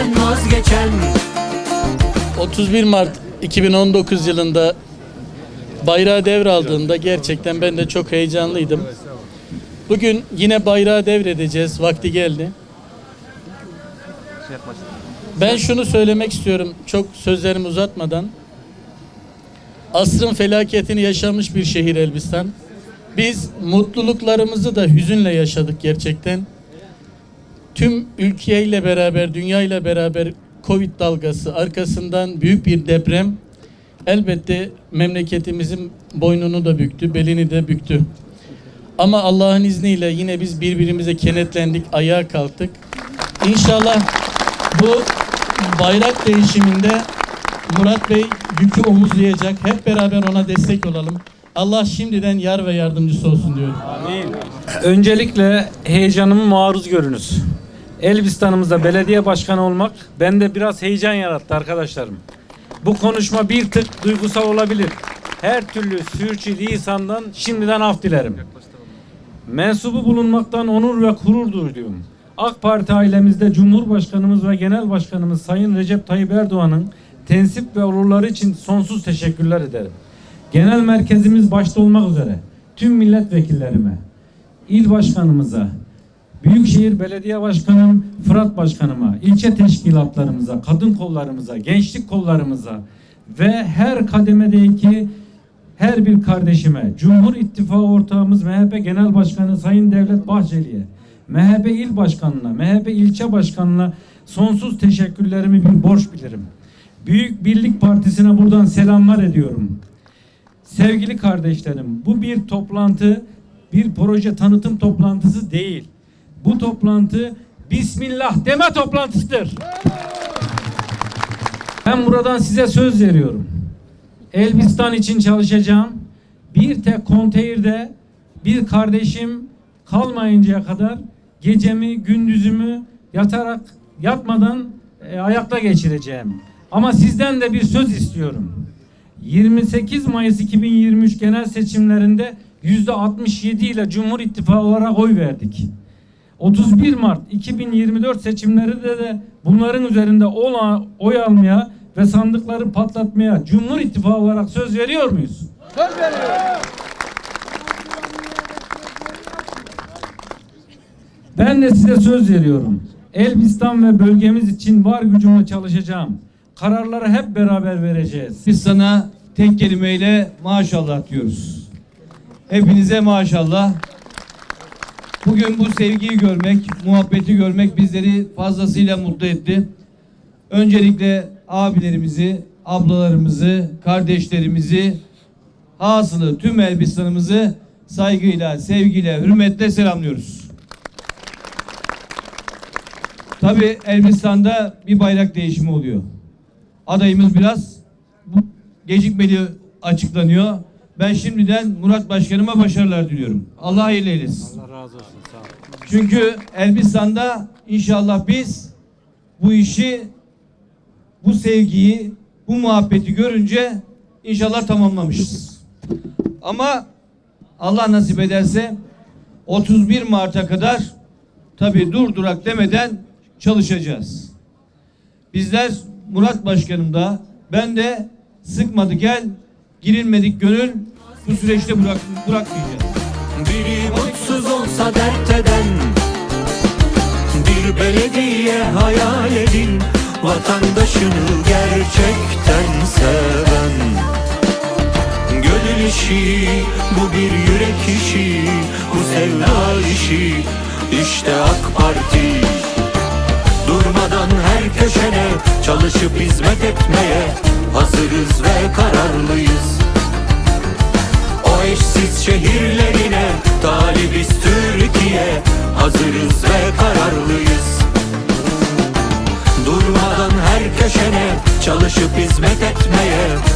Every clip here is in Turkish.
senden vazgeçen 31 Mart 2019 yılında bayrağı devraldığında gerçekten ben de çok heyecanlıydım. Bugün yine bayrağı devredeceğiz. Vakti geldi. Ben şunu söylemek istiyorum çok sözlerimi uzatmadan. Asrın felaketini yaşamış bir şehir Elbistan. Biz mutluluklarımızı da hüzünle yaşadık gerçekten. Tüm ülkeyle beraber, dünyayla beraber Covid dalgası arkasından büyük bir deprem elbette memleketimizin boynunu da büktü, belini de büktü. Ama Allah'ın izniyle yine biz birbirimize kenetlendik, ayağa kalktık. İnşallah bu bayrak değişiminde Murat Bey yükü omuzlayacak. Hep beraber ona destek olalım. Allah şimdiden yar ve yardımcısı olsun diyorum. Öncelikle heyecanımı maruz görünüz. Elbistan'ımızda belediye başkanı olmak bende biraz heyecan yarattı arkadaşlarım. Bu konuşma bir tık duygusal olabilir. Her türlü sürçü lisandan şimdiden af dilerim. Mensubu bulunmaktan onur ve gurur duyduğum AK Parti ailemizde Cumhurbaşkanımız ve Genel Başkanımız Sayın Recep Tayyip Erdoğan'ın tensip ve olurları için sonsuz teşekkürler ederim. Genel merkezimiz başta olmak üzere tüm milletvekillerime, il başkanımıza, Büyükşehir Belediye Başkanım Fırat Başkanıma, ilçe teşkilatlarımıza, kadın kollarımıza, gençlik kollarımıza ve her kademedeki her bir kardeşime, Cumhur İttifakı ortağımız MHP Genel Başkanı Sayın Devlet Bahçeli'ye, MHP İl Başkanı'na, MHP İlçe Başkanı'na sonsuz teşekkürlerimi bir borç bilirim. Büyük Birlik Partisi'ne buradan selamlar ediyorum. Sevgili kardeşlerim, bu bir toplantı, bir proje tanıtım toplantısı değil. Bu toplantı Bismillah deme toplantısıdır. Ben buradan size söz veriyorum. Elbistan için çalışacağım. Bir tek konteynerde bir kardeşim kalmayıncaya kadar gecemi, gündüzümü yatarak yatmadan e, ayakta geçireceğim. Ama sizden de bir söz istiyorum. 28 Mayıs 2023 genel seçimlerinde yüzde 67 ile Cumhur İttifakı olarak oy verdik. 31 Mart 2024 seçimlerinde de bunların üzerinde ola- oy almaya ve sandıkları patlatmaya Cumhur İttifakı olarak söz veriyor muyuz? Ben de size söz veriyorum. Elbistan ve bölgemiz için var gücümle çalışacağım. Kararları hep beraber vereceğiz. Biz sana tek kelimeyle maşallah diyoruz. Hepinize maşallah. Bugün bu sevgiyi görmek, muhabbeti görmek bizleri fazlasıyla mutlu etti. Öncelikle abilerimizi, ablalarımızı, kardeşlerimizi, hasılı tüm Elbistan'ımızı saygıyla, sevgiyle, hürmetle selamlıyoruz. Tabi Elbistan'da bir bayrak değişimi oluyor. Adayımız biraz gecikmeli açıklanıyor. Ben şimdiden Murat Başkanıma başarılar diliyorum. Allah hayırlı eylesin. Allah razı olsun. Sağ olun. Çünkü Elbistan'da inşallah biz bu işi, bu sevgiyi, bu muhabbeti görünce inşallah tamamlamışız. Ama Allah nasip ederse 31 Mart'a kadar tabi dur durak demeden çalışacağız. Bizler Murat Başkanım da ben de sıkmadı gel girilmedik gönül bu süreçte bırak, bırakmayacağız. Biri mutsuz olsa dert eden Bir belediye hayal edin Vatandaşını gerçekten seven. Gönül işi bu bir yürek işi Bu sevda işi işte AK Parti. Durmadan her köşene çalışıp hizmet etmeye Hazırız ve kararlıyız o eşsiz şehirlerine talibiz Türkiye Hazırız ve kararlıyız. Durmadan her köşene çalışıp hizmet etmeye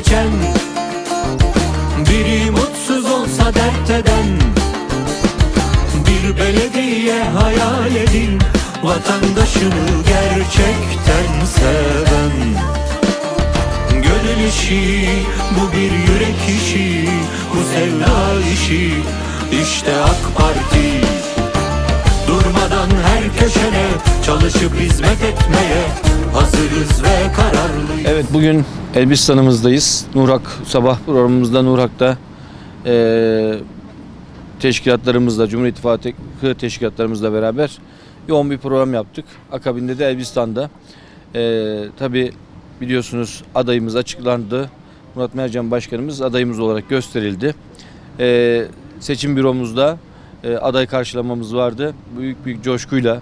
vazgeçen Biri mutsuz olsa dert eden. Bir belediye hayal edin. Vatandaşını gerçekten seven. Gönül işi, bu bir yürek işi. Bu sevda işi, işte AK Parti. Durmadan her köşene çalışıp hizmet etmeye Hazırız ve kararlıyız Evet bugün Elbistan'ımızdayız. Nurak sabah programımızda Nurak'ta eee teşkilatlarımızla, Cumhur İttifakı teşkilatlarımızla beraber yoğun bir program yaptık. Akabinde de Elbistan'da. Eee Tabi biliyorsunuz adayımız açıklandı. Murat Mercan Başkanımız adayımız olarak gösterildi. Eee, seçim büromuzda eee, aday karşılamamız vardı. Büyük büyük coşkuyla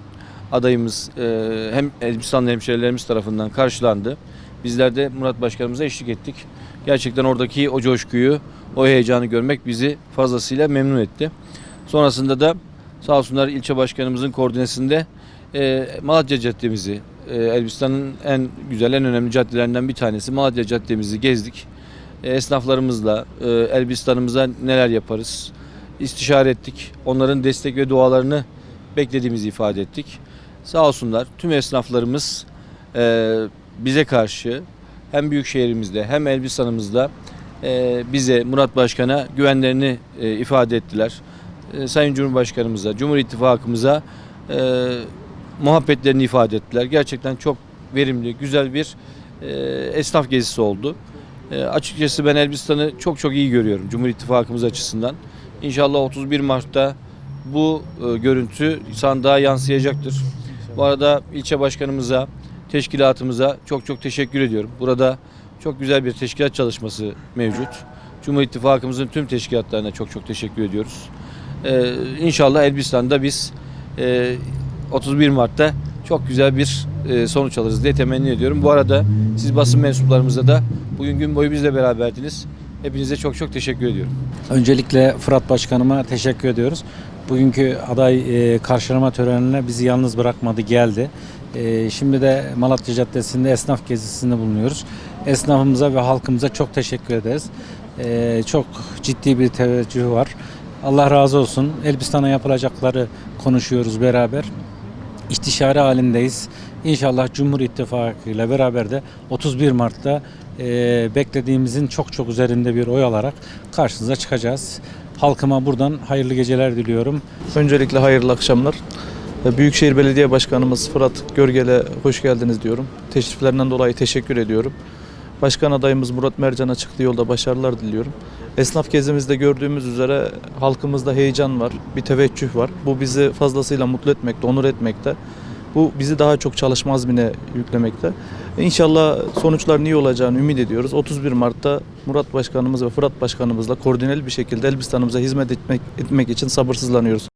adayımız eee, hem Elbistanlı hemşehrilerimiz tarafından karşılandı. Bizler de Murat Başkanımıza eşlik ettik. Gerçekten oradaki o coşkuyu, o heyecanı görmek bizi fazlasıyla memnun etti. Sonrasında da sağ olsunlar ilçe başkanımızın koordinesinde e, Malatya Caddemizi, e, Elbistan'ın en güzel, en önemli caddelerinden bir tanesi Malatya Caddemizi gezdik. E, esnaflarımızla, e, Elbistan'ımıza neler yaparız istişare ettik. Onların destek ve dualarını beklediğimizi ifade ettik. Sağ olsunlar tüm esnaflarımız e, bize karşı hem büyük şehrimizde hem Elbistan'ımızda e, bize Murat Başkan'a güvenlerini e, ifade ettiler. E, Sayın Cumhurbaşkanımıza, Cumhur İttifakımıza e, muhabbetlerini ifade ettiler. Gerçekten çok verimli, güzel bir e, esnaf gezisi oldu. E, açıkçası ben Elbistan'ı çok çok iyi görüyorum Cumhur İttifakımız açısından. İnşallah 31 Mart'ta bu e, görüntü sandığa yansıyacaktır. Bu arada ilçe başkanımıza, teşkilatımıza çok çok teşekkür ediyorum. Burada çok güzel bir teşkilat çalışması mevcut. Cumhur İttifakımızın tüm teşkilatlarına çok çok teşekkür ediyoruz. Ee, inşallah Elbistan'da biz e, 31 Mart'ta çok güzel bir e, sonuç alırız diye temenni ediyorum. Bu arada siz basın mensuplarımıza da bugün gün boyu bizle beraberdiniz. Hepinize çok çok teşekkür ediyorum. Öncelikle Fırat Başkanıma teşekkür ediyoruz. Bugünkü aday e, karşılama törenine bizi yalnız bırakmadı, geldi. E, şimdi de Malatya Caddesi'nde esnaf gezisinde bulunuyoruz. Esnafımıza ve halkımıza çok teşekkür ederiz. E, çok ciddi bir teveccüh var. Allah razı olsun. Elbistan'a yapılacakları konuşuyoruz beraber. İstişare halindeyiz. İnşallah Cumhur İttifakı ile beraber de 31 Mart'ta e, beklediğimizin çok çok üzerinde bir oy alarak karşınıza çıkacağız. Halkıma buradan hayırlı geceler diliyorum. Öncelikle hayırlı akşamlar. Büyükşehir Belediye Başkanımız Fırat Görgel'e hoş geldiniz diyorum. Teşriflerinden dolayı teşekkür ediyorum. Başkan adayımız Murat Mercan'a çıktığı yolda başarılar diliyorum. Esnaf gezimizde gördüğümüz üzere halkımızda heyecan var, bir teveccüh var. Bu bizi fazlasıyla mutlu etmekte, onur etmekte. Bu bizi daha çok çalışma azmine yüklemekte. İnşallah sonuçların iyi olacağını ümit ediyoruz. 31 Mart'ta Murat Başkanımız ve Fırat Başkanımızla koordineli bir şekilde Elbistan'ımıza hizmet etmek, etmek için sabırsızlanıyoruz.